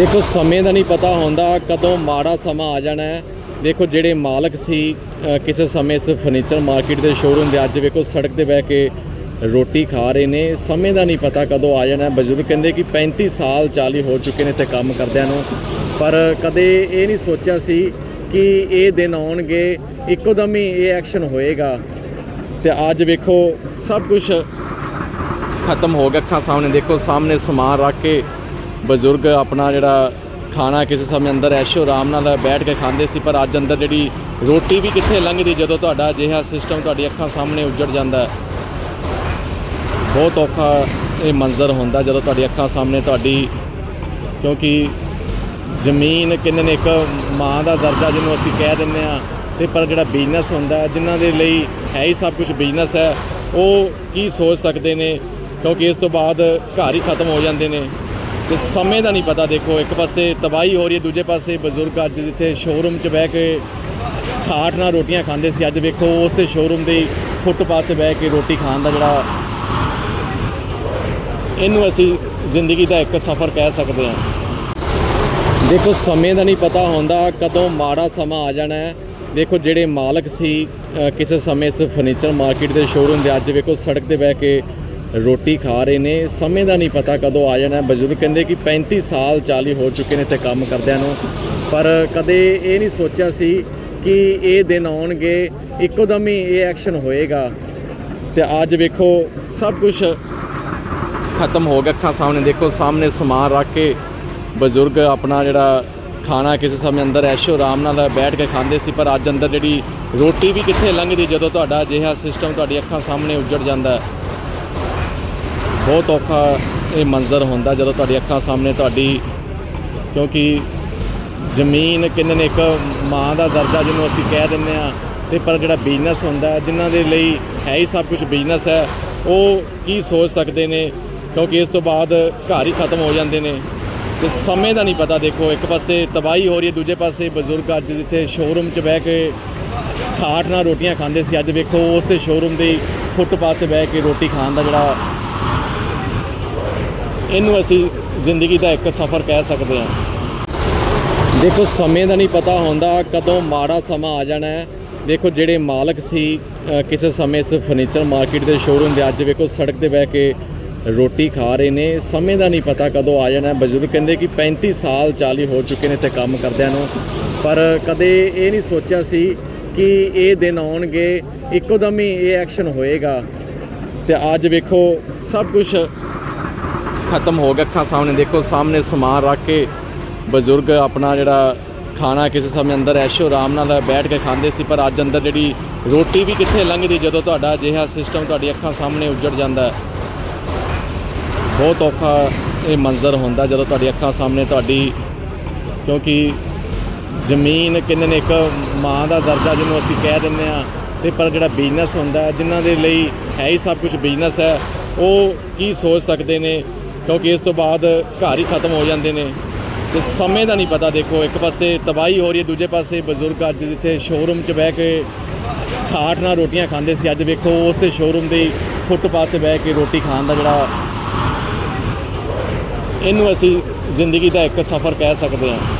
ਦੇਖੋ, ਸਮੇਂ ਦਾ ਨਹੀਂ ਪਤਾ ਹੁੰਦਾ ਕਦੋਂ ਮਾੜਾ ਸਮਾਂ ਆ ਜਾਣਾ ਹੈ। ਦੇਖੋ, ਜਿਹੜੇ ਮਾਲਕ ਸੀ ਕਿਸੇ ਸਮੇਂ ਇਸ ਫਰਨੀਚਰ ਮਾਰਕੀਟ ਦੇ ਸ਼ੋਰੂਮ ਦੇ ਅੱਜ ਵੇਖੋ, ਸੜਕ ਤੇ ਬਹਿ ਕੇ ਰੋਟੀ ਖਾ ਰਹੇ ਨੇ। ਸਮੇਂ ਦਾ ਨਹੀਂ ਪਤਾ ਕਦੋਂ ਆ ਜਾਣਾ ਬਜ਼ੁਰਗ ਕਹਿੰਦੇ ਕਿ 35 ਸਾਲ 40 ਹੋ ਚੁੱਕੇ ਨੇ ਤੇ ਕੰਮ ਕਰਦਿਆਂ ਨੂੰ। ਪਰ ਕਦੇ ਇਹ ਨਹੀਂ ਸੋਚਿਆ ਸੀ ਕਿ ਇਹ ਦਿਨ ਆਉਣਗੇ ਇੱਕੋ ਦਮ ਹੀ ਇਹ ਐਕਸ਼ਨ ਹੋਏਗਾ। ਤੇ ਅੱਜ ਵੇਖੋ, ਸਭ ਕੁਝ ਖਤਮ ਹੋ ਗਿਆ। ਅੱਖਾਂ ਸਾਹਮਣੇ ਦੇਖੋ, ਸਾਹਮਣੇ ਸਮਾਨ ਰੱਖ ਕੇ ਬਜ਼ੁਰਗ ਆਪਣਾ ਜਿਹੜਾ ਖਾਣਾ ਕਿਸੇ ਸਮੇਂ ਅੰਦਰ ਐਸ਼ੋ ਆਰਾਮ ਨਾਲ ਬੈਠ ਕੇ ਖਾਂਦੇ ਸੀ, ਪਰ ਅੱਜ ਅੰਦਰ ਜਿਹੜੀ ਰੋਟੀ ਵੀ ਕਿੱਥੇ ਲੰਘਦੀ ਜਦੋਂ ਤੁਹਾਡਾ ਅਜਿਹਾ ਸਿਸਟਮ ਤੁਹਾਡੀ ਅੱਖਾਂ ਸਾਹਮਣੇ ਉੱਜੜ ਜਾਂਦਾ ਬਹੁਤ ਔਖਾ ਇਹ ਮੰਜ਼ਰ ਹੁੰਦਾ ਜਦੋਂ ਤੁਹਾਡੀ ਅੱਖਾਂ ਸਾਹਮਣੇ ਤੁਹਾਡੀ, ਕਿਉਂਕਿ ਜ਼ਮੀਨ ਕਿੰਨੇ ਨੇ ਇੱਕ ਮਾਂ ਦਾ ਦਰਜਾ ਜਿਹਨੂੰ ਅਸੀਂ ਕਹਿ ਦਿੰਦੇ ਆ ਤੇ ਪਰ ਜਿਹੜਾ ਬਿਜ਼ਨਸ ਹੁੰਦਾ ਜਿਨ੍ਹਾਂ ਦੇ ਲਈ ਹੈ ਹੀ ਸਭ ਕੁਝ ਬਿਜ਼ਨਸ ਹੈ, ਉਹ ਕੀ ਸੋਚ ਸਕਦੇ ਨੇ, ਕਿਉਂਕਿ ਇਸ ਤੋਂ ਬਾਅਦ ਘਰ ਹੀ ਖਤਮ ਹੋ ਜਾਂਦੇ ਨੇ। ਤੇ ਸਮੇਂ ਦਾ ਨਹੀਂ ਪਤਾ। ਦੇਖੋ, ਇੱਕ ਪਾਸੇ ਤਬਾਹੀ ਹੋ ਰਹੀ ਹੈ, ਦੂਜੇ ਪਾਸੇ ਬਜ਼ੁਰਗ ਅੱਜ ਜਿੱਥੇ ਸ਼ੋਰੂਮ 'ਚ ਬਹਿ ਕੇ ਠਾਠ ਨਾਲ ਰੋਟੀਆਂ ਖਾਂਦੇ ਸੀ। ਅੱਜ ਵੇਖੋ, ਉਸੇ ਸ਼ੋਰੂਮ ਦੇ ਫੁੱਟਪਾਥ ਤੇ ਬਹਿ ਕੇ ਰੋਟੀ ਖਾਣ ਦਾ ਜਿਹੜਾ ਇਹਨੂੰ ਅਸੀਂ ਜ਼ਿੰਦਗੀ ਦਾ ਇੱਕ ਸਫ਼ਰ ਕਹਿ ਸਕਦੇ ਹਾਂ। ਦੇਖੋ, ਸਮੇਂ ਦਾ ਨਹੀਂ ਪਤਾ ਹੁੰਦਾ, ਕਦੋਂ ਮਾੜਾ ਸਮਾਂ ਆ ਜਾਣਾ ਹੈ। ਦੇਖੋ, ਜਿਹੜੇ ਮਾਲਕ ਸੀ ਕਿਸੇ ਸਮੇਂ ਇਸ ਫਰਨੀਚਰ ਮਾਰਕੀਟ ਦੇ ਸ਼ੋਰੂਮ ਦੇ, ਅੱਜ ਵੇਖੋ, ਸੜਕ ਤੇ ਬਹਿ ਕੇ ਰੋਟੀ ਖਾ ਰਹੇ ਨੇ। ਸਮੇਂ ਦਾ ਨਹੀਂ ਪਤਾ ਕਦੋਂ ਆ ਜਾਣਾ। ਬਜ਼ੁਰਗ ਕਹਿੰਦੇ ਕਿ 35 ਸਾਲ 40 ਹੋ ਚੁੱਕੇ ਨੇ ਤੇ ਕੰਮ ਕਰਦਿਆਂ ਨੂੰ। ਪਰ ਕਦੇ ਇਹ ਨਹੀਂ ਸੋਚਿਆ ਸੀ ਕਿ ਇਹ ਦਿਨ ਆਉਣਗੇ। ਇੱਕੋ ਦਮ ਹੀ ਇਹ ਐਕਸ਼ਨ ਹੋਏਗਾ। ਤੇ ਅੱਜ ਵੇਖੋ, ਸਭ ਕੁਝ ਖਤਮ ਹੋ ਗਿਆ। ਅੱਖਾਂ ਸਾਹਮਣੇ ਦੇਖੋ, ਸਾਹਮਣੇ ਸਮਾਨ ਰੱਖ ਕੇ ਬਜ਼ੁਰਗ ਆਪਣਾ ਜਿਹੜਾ ਖਾਣਾ ਕਿਸੇ ਸਮੇਂ ਅੰਦਰ ਐਸ਼ੋ ਆਰਾਮ ਨਾਲ ਬੈਠ ਕੇ ਖਾਂਦੇ ਸੀ। ਪਰ ਅੱਜ ਅੰਦਰ ਜਿਹੜੀ ਰੋਟੀ ਵੀ ਕਿੱਥੇ ਲੰਘਦੀ, ਜਦੋਂ ਤੁਹਾਡਾ ਅਜਿਹਾ ਸਿਸਟਮ ਤੁਹਾਡੀ ਅੱਖਾਂ ਸਾਹਮਣੇ ਉੱਜੜ ਜਾਂਦਾ ਹੈ। ਬਹੁਤ ਔਖਾ ਇਹ ਮੰਜ਼ਰ ਹੁੰਦਾ ਜਦੋਂ ਤੁਹਾਡੀ ਅੱਖਾਂ ਸਾਹਮਣੇ ਤੁਹਾਡੀ, ਕਿਉਂਕਿ ਜ਼ਮੀਨ ਕਿੰਨੇ ਨੇ ਇੱਕ ਮਾਂ ਦਾ ਦਰਜਾ ਜਿਹਨੂੰ ਅਸੀਂ ਕਹਿ ਦਿੰਦੇ ਆ ਤੇ ਪਰ ਜਿਹੜਾ ਬਿਜ਼ਨਸ ਹੁੰਦਾ ਜਿਨ੍ਹਾਂ ਦੇ ਲਈ ਹੈ ਹੀ ਸਭ ਕੁਝ ਬਿਜ਼ਨਸ ਹੈ, ਉਹ ਕੀ ਸੋਚ ਸਕਦੇ ਨੇ? ਕਿਉਂਕਿ ਇਸ ਤੋਂ ਬਾਅਦ ਘਰ ਹੀ ਖਤਮ ਹੋ ਜਾਂਦੇ ਨੇ। ਤੇ ਸਮੇਂ ਦਾ ਨਹੀਂ ਪਤਾ, ਦੇਖੋ, ਇੱਕ ਪਾਸੇ ਤਬਾਹੀ ਹੋ ਰਹੀ ਹੈ, ਦੂਜੇ ਪਾਸੇ ਬਜ਼ੁਰਗ ਅੱਜ ਜਿੱਥੇ ਸ਼ੋਰੂਮ 'ਚ ਬਹਿ ਕੇ ਠਾਠ ਨਾਲ ਰੋਟੀਆਂ ਖਾਂਦੇ ਸੀ, ਅੱਜ ਵੇਖੋ, ਉਸੇ ਸ਼ੋਰੂਮ ਦੇ ਫੁੱਟਪਾਥ ਤੇ ਬਹਿ ਕੇ ਰੋਟੀ ਖਾਣ ਦਾ ਜਿਹੜਾ ਇਹਨੂੰ ਅਸੀਂ ਜ਼ਿੰਦਗੀ ਦਾ ਇੱਕ ਸਫ਼ਰ ਕਹਿ ਸਕਦੇ ਹਾਂ। ਦੇਖੋ, ਸਮੇਂ ਦਾ ਨਹੀਂ ਪਤਾ ਹੁੰਦਾ ਕਦੋਂ ਮਾੜਾ ਸਮਾਂ ਆ ਜਾਣਾ ਹੈ। ਦੇਖੋ, ਜਿਹੜੇ ਮਾਲਕ ਸੀ ਕਿਸੇ ਸਮੇਂ ਇਸ ਫਰਨੀਚਰ ਮਾਰਕੀਟ ਦੇ ਸ਼ੋਰੂਮ ਦੇ ਅੱਜ ਵੇਖੋ, ਸੜਕ ਤੇ ਬਹਿ ਕੇ ਰੋਟੀ ਖਾ ਰਹੇ ਨੇ। ਸਮੇਂ ਦਾ ਨਹੀਂ ਪਤਾ ਕਦੋਂ ਆ ਜਾਣਾ ਬਜ਼ੁਰਗ ਕਹਿੰਦੇ ਕਿ 35 ਸਾਲ 40 ਹੋ ਚੁੱਕੇ ਨੇ ਤੇ ਕੰਮ ਕਰਦਿਆਂ ਨੂੰ। ਪਰ ਕਦੇ ਇਹ ਨਹੀਂ ਸੋਚਿਆ ਸੀ ਕਿ ਇਹ ਦਿਨ ਆਉਣਗੇ, ਇੱਕੋ ਦਮ ਹੀ ਇਹ ਐਕਸ਼ਨ ਹੋਏਗਾ। ਤੇ ਅੱਜ ਵੇਖੋ, ਸਭ ਕੁਝ ਖਤਮ ਹੋ ਗਿਆ ਅੱਖਾਂ ਸਾਹਮਣੇ। ਦੇਖੋ, ਸਾਹਮਣੇ ਸਮਾਨ ਰੱਖ ਕੇ ਬਜ਼ੁਰਗ ਆਪਣਾ ਜਿਹੜਾ ਖਾਣਾ ਕਿਸੇ ਸਮੇਂ ਅੰਦਰ ਐਸ਼ੋ ਆਰਾਮ ਨਾਲ ਬੈਠ ਕੇ ਖਾਂਦੇ ਸੀ, ਪਰ ਅੱਜ ਅੰਦਰ ਜਿਹੜੀ ਰੋਟੀ ਵੀ ਕਿੱਥੇ ਲੰਘਦੀ, ਜਦੋਂ ਤੁਹਾਡਾ ਅਜਿਹਾ ਸਿਸਟਮ ਤੁਹਾਡੀ ਅੱਖਾਂ ਸਾਹਮਣੇ ਉੱਜੜ ਜਾਂਦਾ ਹੈ। ਬਹੁਤ ਔਖਾ ਇਹ ਮੰਜ਼ਰ ਹੁੰਦਾ ਜਦੋਂ ਤੁਹਾਡੀ ਅੱਖਾਂ ਸਾਹਮਣੇ ਤੁਹਾਡੀ, ਕਿਉਂਕਿ ਜ਼ਮੀਨ ਕਿੰਨੇ ਨੇ, ਇੱਕ ਮਾਂ ਦਾ ਦਰਜਾ ਜਿਹਨੂੰ ਅਸੀਂ ਕਹਿ ਦਿੰਦੇ ਆ ਤੇ ਪਰ ਜਿਹੜਾ ਬਿਜ਼ਨਸ ਹੁੰਦਾ, ਜਿਨ੍ਹਾਂ ਦੇ ਲਈ ਹੈ ਹੀ ਸਭ ਕੁਝ ਬਿਜ਼ਨਸ ਹੈ, ਉਹ ਕੀ ਸੋਚ ਸਕਦੇ ਨੇ? ਕਿਉਂਕਿ ਇਸ ਤੋਂ ਬਾਅਦ ਘਰ ਹੀ ਖਤਮ ਹੋ ਜਾਂਦੇ ਨੇ। ਤੇ ਸਮੇਂ ਦਾ ਨਹੀਂ ਪਤਾ, ਦੇਖੋ, ਇੱਕ ਪਾਸੇ ਤਬਾਹੀ ਹੋ ਰਹੀ ਹੈ, ਦੂਜੇ ਪਾਸੇ ਬਜ਼ੁਰਗ ਅੱਜ ਜਿੱਥੇ ਸ਼ੋਰੂਮ 'ਚ ਬਹਿ ਕੇ ਠਾਠ ਨਾਲ ਰੋਟੀਆਂ ਖਾਂਦੇ ਸੀ। ਅੱਜ ਵੇਖੋ, ਉਸੇ ਸ਼ੋਰੂਮ ਦੇ ਫੁੱਟਪਾਥ ਤੇ ਬਹਿ ਕੇ ਰੋਟੀ ਖਾਣ ਦਾ ਜਿਹੜਾ ਇਹਨੂੰ ਅਸੀਂ ਜ਼ਿੰਦਗੀ ਦਾ ਇੱਕ ਸਫ਼ਰ ਕਹਿ ਸਕਦੇ ਹਾਂ।